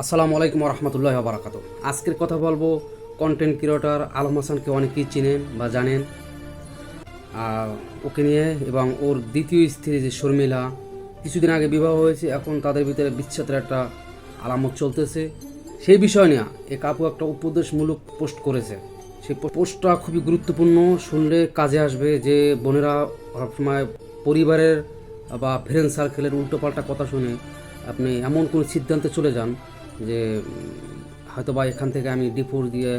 আসসালামু আলাইকুম রহমতুল্লাহ বারাকাত আজকের কথা বলব কন্টেন্ট ক্রিয়েটর আলম হাসানকে অনেকেই চিনেন বা জানেন। ওকে নিয়ে এবং ওর দ্বিতীয় স্ত্রী যে শর্মিলা, কিছুদিন আগে বিবাহ হয়েছে, এখন তাদের ভিতরে বিচ্ছেদের একটা আলামত চলতেছে। সেই বিষয় নিয়ে এ কাপু একটা উপদেশমূলক পোস্ট করেছে। সেই পোস্টটা খুবই গুরুত্বপূর্ণ, শুনলে কাজে আসবে যে বোনেরা সবসময় পরিবারের বা ফ্রেন্ড সার্কেলের উল্টোপাল্টা কথা শুনে আপনি এমন কোনো সিদ্ধান্তে চলে যান যে হয়তো বা এখান থেকে আমি ডিফোর্স দিয়ে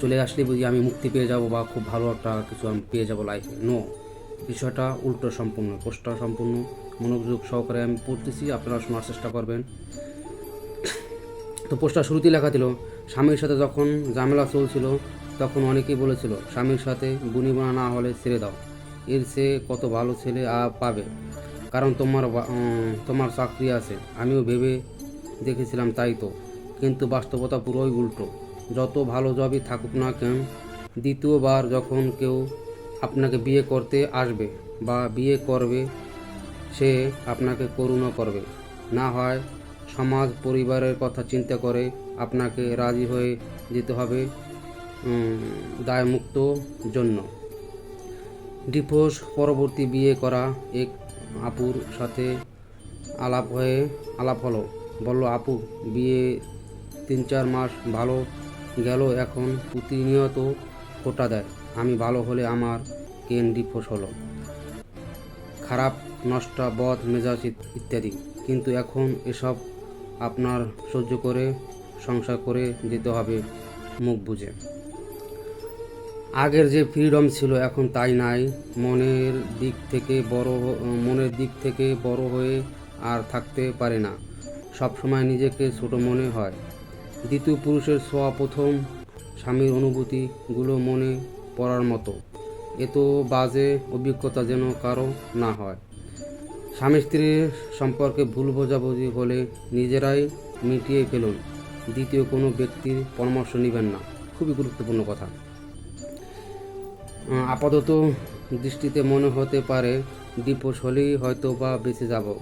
চলে আসলে বুঝি আমি মুক্তি পেয়ে যাব বা খুব ভালো একটা কিছু আমি পেয়ে যাব লাইফে নো বিষয়টা উল্টো সম্পূর্ণ পোস্টটা সম্পূর্ণ। মনোযোগ সহকারে আমি পড়তেছি, আপনারা শোনার চেষ্টা করবেন। তো পোস্টটা শুরুতেই লেখা ছিল, স্বামীর সাথে যখন ঝামেলা চলছিল, তখন অনেকেই বলেছিল, স্বামীর সাথে বুনিবোনা না হলে ছেড়ে দাও। এর সে কত ভালো ছেলে পাবে? কারণ তোমার তোমার চাকরি আছে। আমিও ভেবে দেখেছিলাম তাই তো। কিন্তু বাস্তবতা পুরোই উল্টো। যত ভালো জবই থাকুক না কেন, দ্বিতীয়বার যখন কেউ আপনাকে বিয়ে করতে আসবে বা বিয়ে করবে, সে আপনাকে করুণা করবে। না হয় সমাজ, পরিবারের কথা চিন্তা করে আপনাকে রাজি হয়ে যেতে হবে দায়মুক্ত জন্য। ডিভোর্স, পরবর্তী বিয়ে করা এক আপুর সাথে আলাপ হয়ে আলাপ হলো। বলল, আপু, বিয়ে তিন চার মাস ভালো গেল, এখন প্রতিনিয়ত কোটা দেয়। আমি ভালো হলে আমার কেন ডিভোর্স হলো। খারাপ, নষ্ট বধ মেজাজ ইত্যাদি। কিন্তু এখন এসব আপনার সহ্য করে, সংসার করে যেতে হবে মুখ বুঝে আগের যে ফ্রিডম ছিল, এখন তাই নাই। মনের দিক থেকে বড় মনের দিক থেকে বড় হয়ে আর থাকতে পারে না। সব সময় নিজেকে ছোট মনে হয়। দ্বিতীয় পুরুষের ছোঁয়া প্রথম, স্বামীর অনুভূতিগুলো মনে পড়ার মতো। এত বাজে অভিজ্ঞতা যেন কারও না হয়। স্বামী স্ত্রীর সম্পর্কে ভুল বোঝাবুঝি হলে নিজেরাই মিটিয়ে ফেলুন। দ্বিতীয় কোনো ব্যক্তির পরামর্শ নেবেন না। খুবই গুরুত্বপূর্ণ কথা। আপাতত দৃষ্টিতে মনে হতে পারে ডিপোস হলেই হয়তো বা বেঁচে যাব।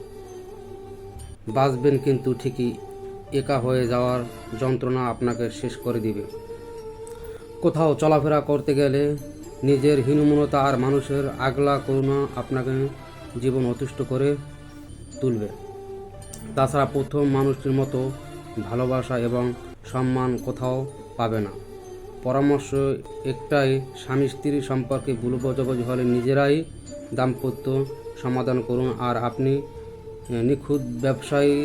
বাঁচবেন কিন্তু ঠিকই। একা হয়ে যাওয়ার যন্ত্রণা আপনাকে শেষ করে দিবে। কোথাও চলাফেরা করতে গেলে নিজের হীনমনতা আর মানুষের আগলা করুণা আপনাকে জীবন অতিষ্ঠ করে তুলবে। তাছাড়া প্রথম মানুষটির মতো ভালোবাসা এবং সম্মান কোথাও পাবে না। পরামর্শ একটাই, স্বামী স্ত্রী সম্পর্কে ভুল বোঝাবুঝি হলে নিজেরাই দাম্পত্য সমাধান করুন আর আপনি নিখুঁত ব্যবসায়ী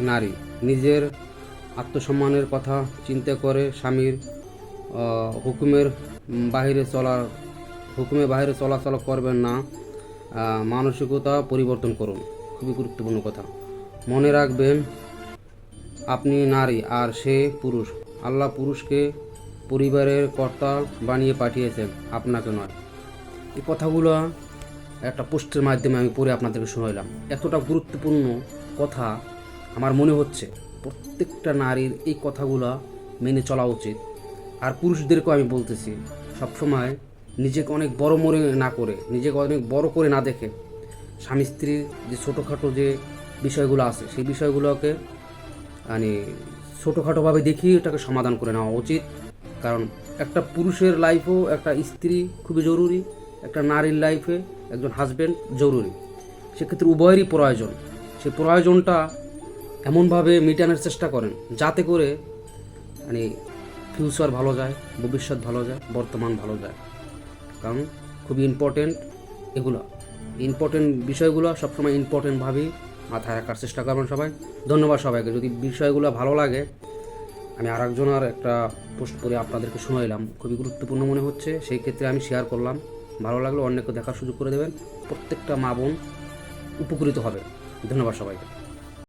নারী। নিজের আত্মসম্মানের কথা চিন্তা করে স্বামীর হুকুমের বাইরে চলার হুকুমের বাইরে চলাচল করবেন না। মানসিকতা পরিবর্তন করুন। খুবই গুরুত্বপূর্ণ কথা। মনে রাখবেন, আপনি নারী আর সে পুরুষ। আল্লাহ পুরুষকে পরিবারের কর্তা বানিয়ে পাঠিয়েছেন, আপনাকে নয়। এই কথাগুলো একটা পোস্টের মাধ্যমে আমি পড়ে আপনাদেরকে শোনাইলাম। এতটা গুরুত্বপূর্ণ কথা আমার মনে হচ্ছে প্রত্যেকটা নারীর এই কথাগুলো মেনে চলা উচিত। আর পুরুষদেরকেও আমি বলতেছি, সবসময় নিজেকে অনেক বড় মনে না করে, নিজেকে অনেক বড় করে না দেখে। স্বামী স্ত্রীর যে ছোটোখাটো যে বিষয়গুলো আছে, সেই বিষয়গুলোকে মানে ছোটোখাটোভাবে দেখিয়ে এটাকে সমাধান করে নেওয়া উচিত। কারণ একটা পুরুষের লাইফও একটা স্ত্রী খুবই জরুরি। একটা নারীর লাইফে একজন হাজব্যান্ড জরুরি। সেক্ষেত্রে উভয়েরই প্রয়োজন। সেই প্রয়োজনটা এমনভাবে মেটানোর চেষ্টা করেন যাতে করে মানে ফিউচার ভালো যায়, ভবিষ্যৎ ভালো যায়, বর্তমান ভালো যায়। কারণ খুবই ইম্পর্টেন্ট এগুলো। ইম্পর্টেন্ট বিষয়গুলো সবসময় ইম্পর্টেন্টভাবেই মাথায় রাখার চেষ্টা করবেন সবাই। ধন্যবাদ সবাইকে। যদি বিষয়গুলো ভালো লাগে, আমি আর একজনের একটা পোস্ট করে আপনাদেরকে শোনাইলাম। খুবই গুরুত্বপূর্ণ মনে হচ্ছে। সেই ক্ষেত্রে আমি শেয়ার করলাম। ভালো লাগলে অন্যকে দেখার সুযোগ করে দেবেন। প্রত্যেকটা মা বোন উপকৃত হবে। ধন্যবাদ সবাইকে।